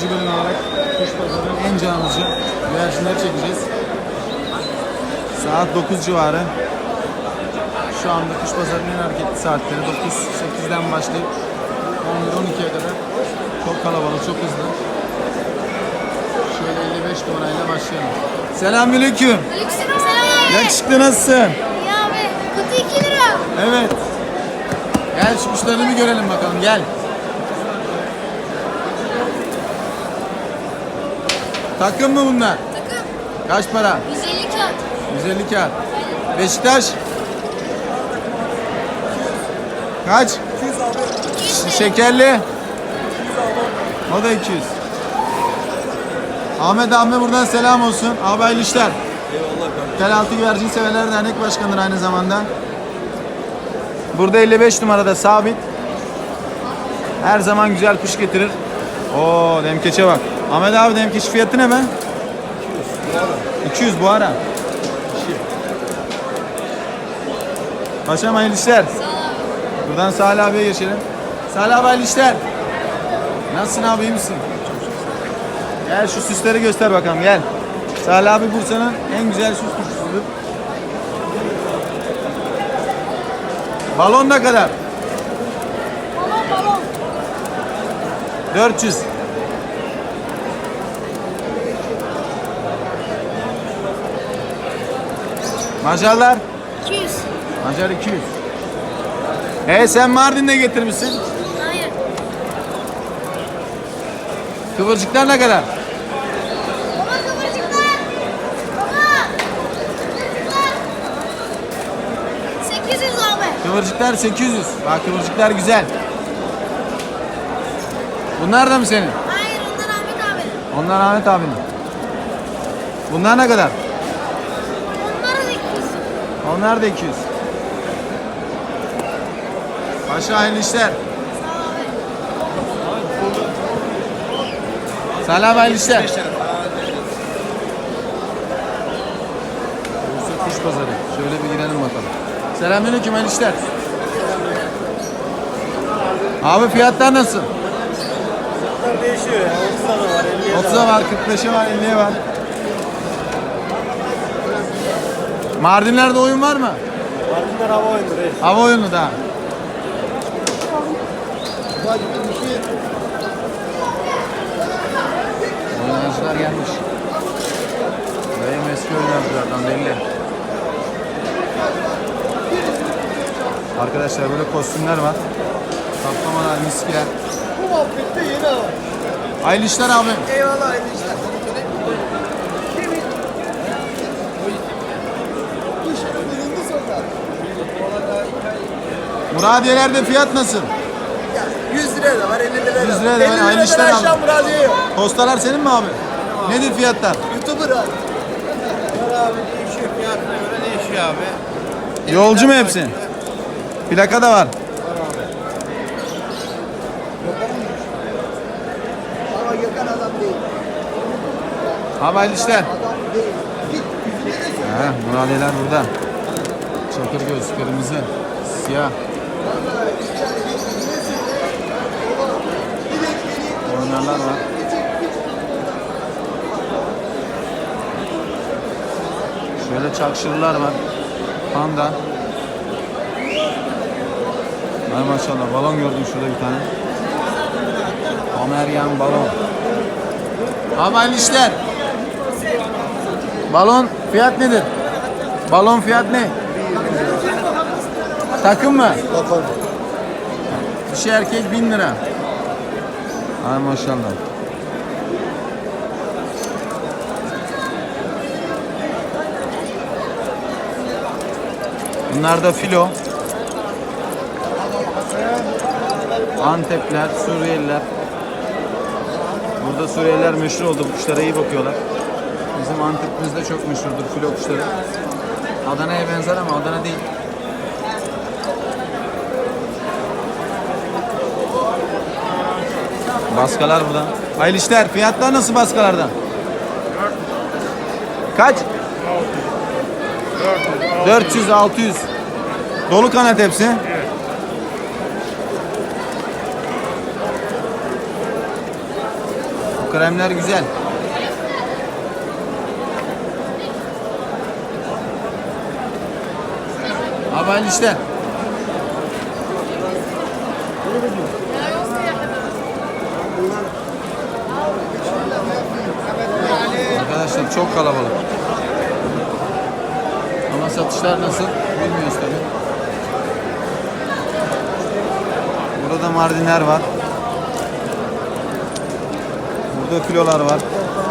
ikinci bölüm olarak kuş pazarının en canlıcı güvercinleri çekeceğiz. Saat 9 civarı. Şu anda kuş pazarının en hareketli saatleri 9-8'den başlayıp 11-12'ye kadar çok kalabalık, çok hızlı. Şöyle 55 numarayla başlayalım. Selamünaleyküm. Aleykümselam. Yakışıklı nasılsın? Ya abi kutu 2 lira. Evet. Gel şu kuşlarını bir görelim bakalım gel. Takım mı bunlar? Takım Kaç para? 150 kağıt. 150 kağıt. Beşiktaş? Kaç? 200 lira. Şekerli? O da 200. Ahmet abime buradan selam olsun. Abi hayırlı işler. Eyvallah kardeşim. Tel Altı Güvercin Severler Dernek Başkanı'dır aynı zamanda. Burada 55 numarada sabit. Her zaman güzel kuş getirir. Oo demkeçe bak. Ahmet abi demkeç fiyatı ne be? 200 bu ara. Paşam hayırlı işler. Buradan Salih abiye geçelim. Salih abi hayırlı işler. Nasılsın abi iyi misin? Gel şu süsleri göster bakalım gel. Salih abi Bursa'nın en güzel süs kuşçusudur. Balon ne kadar? Balon balon. 400. Macarlar? 200. Macar 200. E sen Mardin'de getirmişsin. Hayır. Kıvırcıklar ne kadar? Baba kıvırcıklar. Baba. Kıvırcıklar. 800 abi. Kıvırcıklar 800. Bak kıvırcıklar güzel. Bunlar da mı senin? Hayır onlar Ahmet abi. Onlar Ahmet abinin. Bunlar ne kadar? Onlar da 200. Onlar da 200. Paşa hayırlı işler. Sağ ol abi. Selam hayırlı işler. Bursa kuş pazarı. Şöyle bir girelim bakalım. Selamünaleyküm hayırlı işler. Abi fiyatlar nasıl? Bunlar değişiyor ya. 30'a da var, 50'ye de 30'a var, 45'e var, 50'ye var. Mardinler'de oyun var mı? Mardinler hava oyunu reis. Hava oyunu da. Oyuncular gelmiş. Benim eski oyunculardan belli. Arkadaşlar böyle kostümler var. Kaplamalar, miskiler. Bu muhabbette yeni hava. Hayırlı işler abi. Eyvallah işler. Muradiye'lerde fiyat nasıl? 100 liraya da var, 50 liraya da var. 100 liraya da var, 50 aynı işler liradan abi. aşağı Muradiye yok. Postalar senin mi abi? Nedir fiyatlar? Youtuber abi. Abi değişiyor, fiyatına göre değişiyor abi. Yolcu mu hepsi? Plaka da var. Ama Gökhan adam değil. Abi hayırlı işler. Adam değil. Git. He, Muradiyeler burada. Çakır göz, kırmızı, siyah. Oynarlar var. Şöyle çakşırlar var. Panda. Ay maşallah balon gördüm şurada bir tane. Ameryan balon. Hayırlı işler. Balon fiyat nedir? Balon fiyat ne? Takım mı? Bakalım. Dişi erkek 1000 lira. Ay maşallah. Bunlar da filo. Antepler, Suriyeliler. Burada Suriyeliler meşhur oldu. Bu kuşlara iyi bakıyorlar. Bizim Antep'imizde çok meşhurdur filo kuşları. Adana'ya benzer ama Adana değil. Baskalar burada. Hayırlı işler. Fiyatlar nasıl baskalardan? Kaç? 400 600. Dolu kanat hepsi. kremler güzel. Abi hayırlı işler. Arkadaşlar çok kalabalık. Ama satışlar nasıl bilmiyoruz tabii. Burada Mardinler var. Burada kilolar var.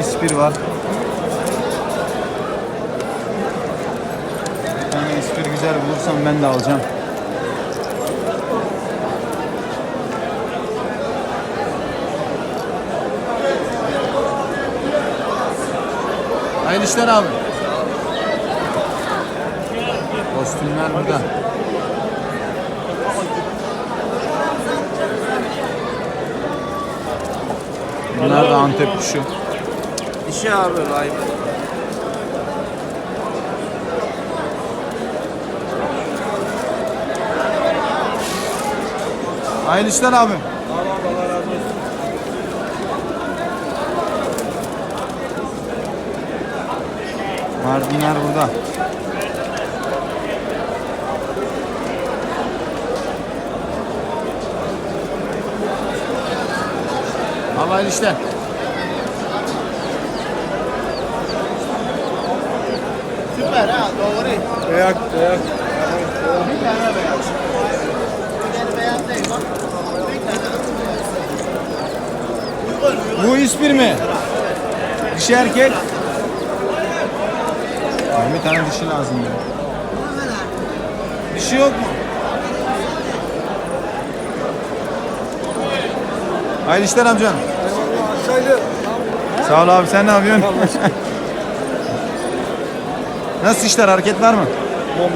İspir var. Bir tane ispir güzel bulursam ben de alacağım. Hayırlı işler abi. Kostümler burada. Bunlar da Antep kuşu. İşi abi Raymond. Hayırlı işler abi. Mardinler burada. Hayırlı işler. Süper ha doğru. Ayak, ayak. Bir tane beyaz. Bir tane beyaz değil bak. Bu ispir mi? Dişi erkek. Abi bir tane dişi lazım ya. Dişi yok mu? Hayırlı işler amcan. Sağ ol abi sen ne yapıyorsun? Nasıl işler hareket var mı? Bomba.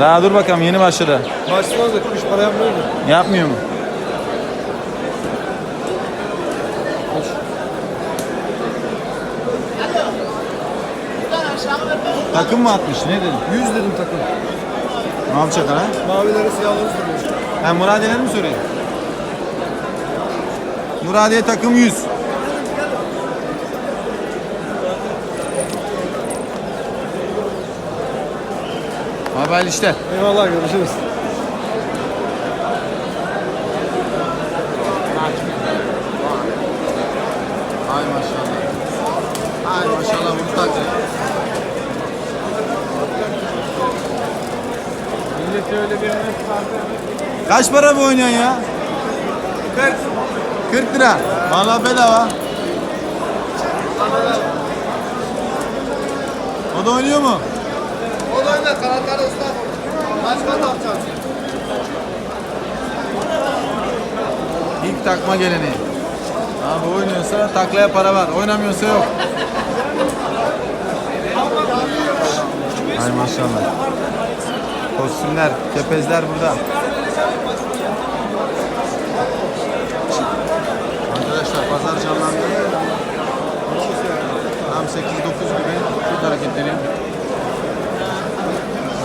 Daha dur bakalım yeni başladı. Başlamaz da kuş para yapmıyor mu? Yapmıyor mu? Takım mı atmış? Ne dedin? 100 dedim takım. Ne yapacak ha? Mavileri siyahları soruyor. Ben Muradiye'leri mi sorayım? Muradiye takım 100. Abi hayırlı işler. Eyvallah görüşürüz. Ay maşallah. Ay maşallah bunu takacak. Millet öyle bir Kaç para bu oynayan ya? 40. 40 lira. Vallahi bedava. O da oynuyor mu? O da öyle kanatlar ıslak. Başka ne yapacağız? İlk takma geleneği. Abi oynuyorsa taklaya para var. Oynamıyorsa yok. Ay maşallah. Kostümler, kepezler burada. Arkadaşlar pazar canlandı. Tam 8-9 gibi çok hareketleri.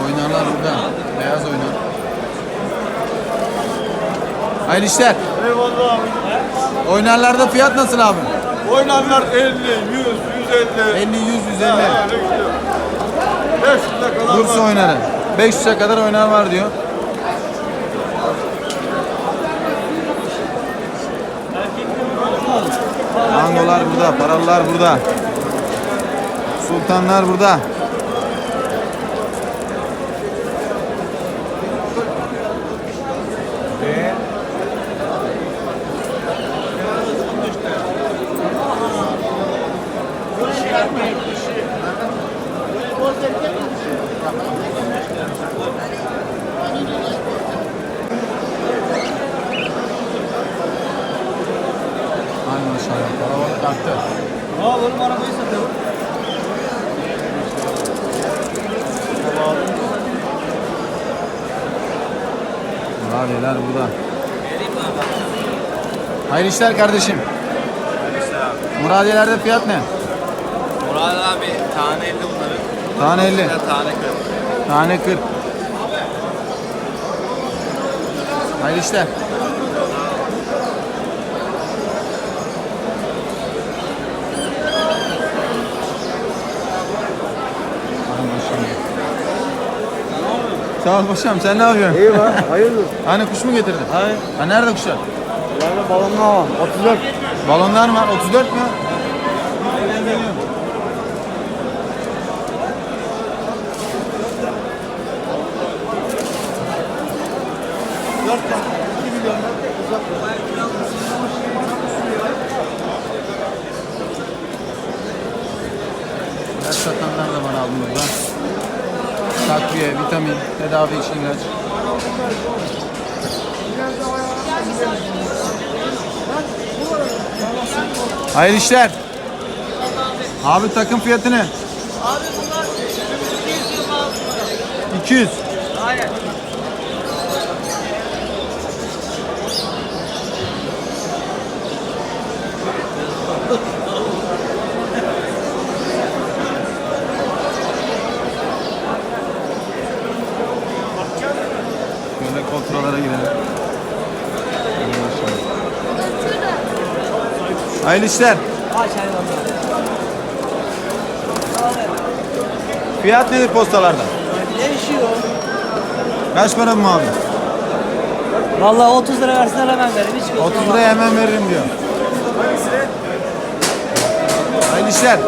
Oynarlar burada. Beyaz oynar. Hayırlı işler. Eyvallah abi. Oynarlarda fiyat nasıl abi? Oynanlar 50, 100, 150. 50, 100, 150. Ha, öyle gidiyor. 500'e kadar Bursa var. oynarı. 500'e kadar oynar var diyor. Mangolar burada, paralılar burada. Sultanlar burada. Hayırlı işler kardeşim. Hayırlı işler abi. Muradiyelerde fiyat ne? Murad abi tane 50 bunların. Tane 50. Tane 40. Tane 40. Hayırlı işler. Sağ ol paşam sen ne yapıyorsun? İyi var hayırdır? hani kuş mu getirdin? Hayır. Ha nerede kuşlar? Nerede balonlu hava? 34. Balonlar mı var? 34 mü? İlaç satanlar da var aldım burada. Takviye, vitamin, tedavi için ilaç. Hayırlı işler. Abi takım fiyatı ne? Abi bunlar 200. Aynen. Şöyle kontrollara girelim. Hayırlı işler. Fiyat nedir postalarda? Değişiyor. Kaç para bu abi? Vallahi 30 lira versinler hemen verin. Hiç gözüme 30 bakma. liraya hemen veririm diyor. Hayırlı işler.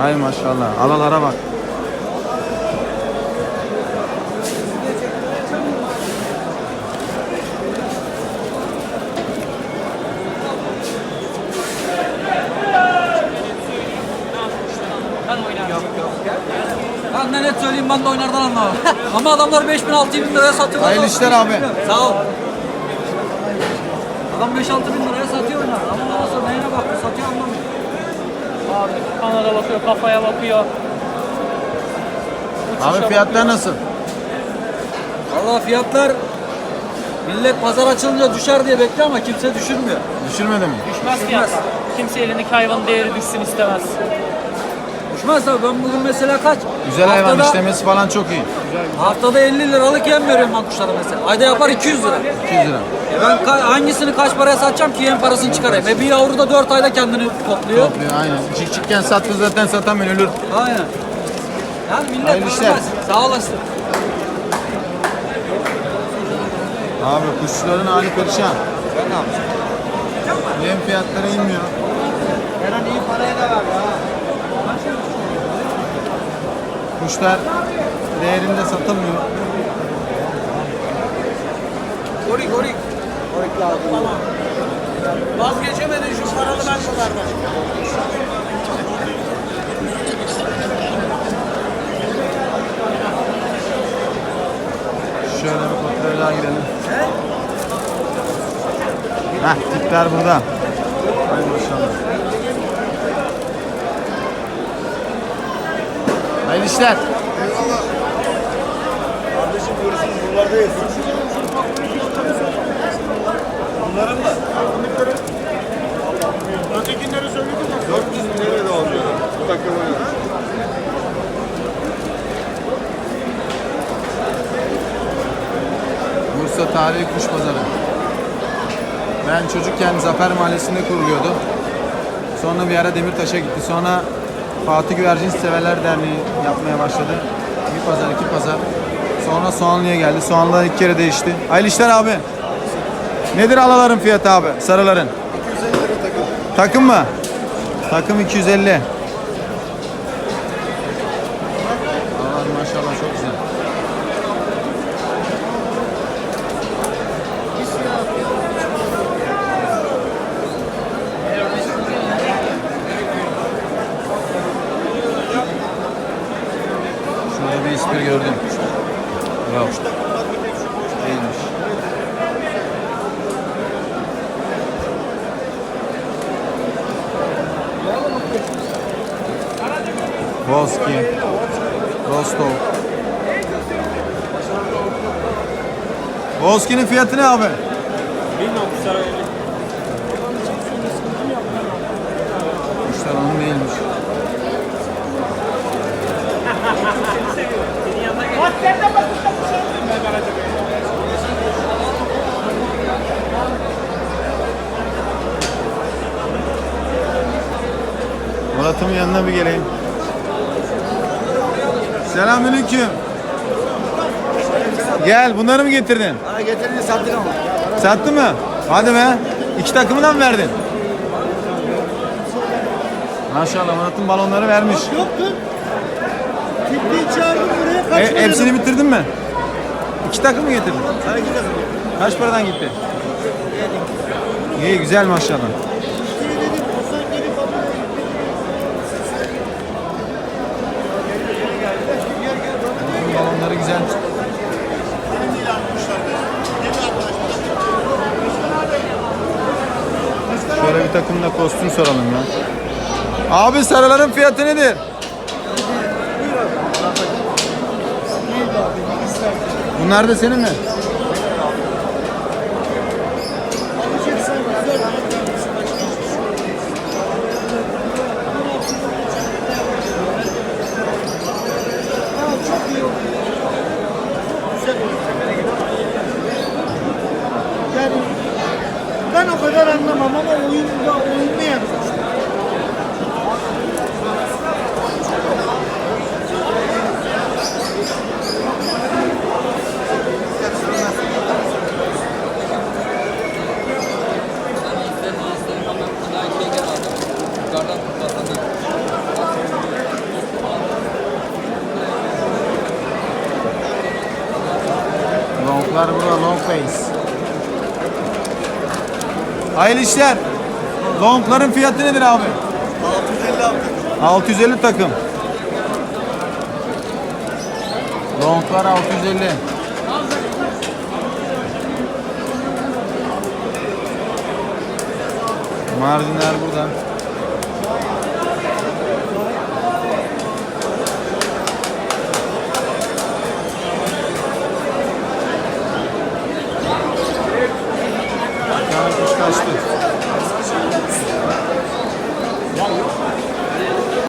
Hay maşallah. Alalara bak. De net söyleyeyim ben de oynardan anlamam. Ama adamlar 5000 6000 liraya satıyor. Hayırlı işler abi. Sağ ol. Adam 5-6 bin liraya satıyor oynar. Ama nasıl neyine baktı satıyor anlamıyor. Abi kanada bakıyor, kafaya bakıyor. Abi fiyatlar nasıl? Valla fiyatlar millet pazar açılınca düşer diye bekliyor ama kimse düşürmüyor. Düşürmedi mi? Düşmez fiyatlar. Kimse elindeki hayvanın değeri düşsün istemez. Düşmez tabii ben bugün mesela kaç? Güzel hayvan Haftada- işlemesi falan çok iyi. Haftada 50 liralık yem veriyorum ben kuşlara mesela. Ayda yapar 200 lira. 200 lira. E ben ka- hangisini kaç paraya satacağım ki yem parasını çıkarayım. E bir yavru da 4 ayda kendini topluyor. Topluyor aynen. Çıkken sattı zaten satamıyor ölür. Aynen. Yani millet Hayırlı işler. Sağ olasın. Abi kuşların hali perişan. Yem fiyatları inmiyor. Eren iyi parayı da ver ya. Kuşlar değerinde satılmıyor. Gorik gorik. Gorik lazım. Vazgeçemedin şu paralı benkolardan. Şöyle bir kontrole daha girelim. Heh tipler burada. Hay maşallah. Hayırlı işler. Kardeşim görüşürüz. Buralardayız. Bunların da. Ötekinleri söyledin mi? 400 bin liraya da alıyor. Bu takımı. Bursa Tarihi Kuş Pazarı. Ben çocukken Zafer Mahallesi'nde kuruluyordu. Sonra bir ara Demirtaş'a gitti. Sonra Fatih Güvercin Severler Derneği yapmaya başladı. Bir pazar, iki pazar. Sonra Soğanlı'ya geldi. Soğanlı'da iki kere değişti. Hayırlı işler abi. Nedir alaların fiyatı abi? Sarıların. 250 lira takım. Takım mı? Takım 250. Alalar maşallah çok güzel. İspir gördüm. Yok. Değilmiş. Volski, Rostov. Volski'nin fiyatı ne abi? Kuşlar onun değilmiş. Murat'ımın yanına bir geleyim. Selamünaleyküm. Gel bunları mı getirdin? Ha getirince sattık ama. Sattın mı? Hadi be. İki takımına mı verdin? Maşallah Murat'ın balonları vermiş. Yok dur. Ciddi çağırdım buraya E, hepsini bitirdin mi? İki takım mı getirdin? Sana gidelim. Kaç paradan gitti? İyi güzel maşallah. Balonları güzel. Şöyle bir takımda kostüm soralım ya. Abi sarıların fiyatı nedir? Bunlar da senin mi? Ben o kadar anlamam ama oyunda oyun ne yapacağız? Longlar burada, long face. Hayırlı işler. Longların fiyatı nedir abi? 650 takım. Longlar 650. Mardinler burada. Kaçtı.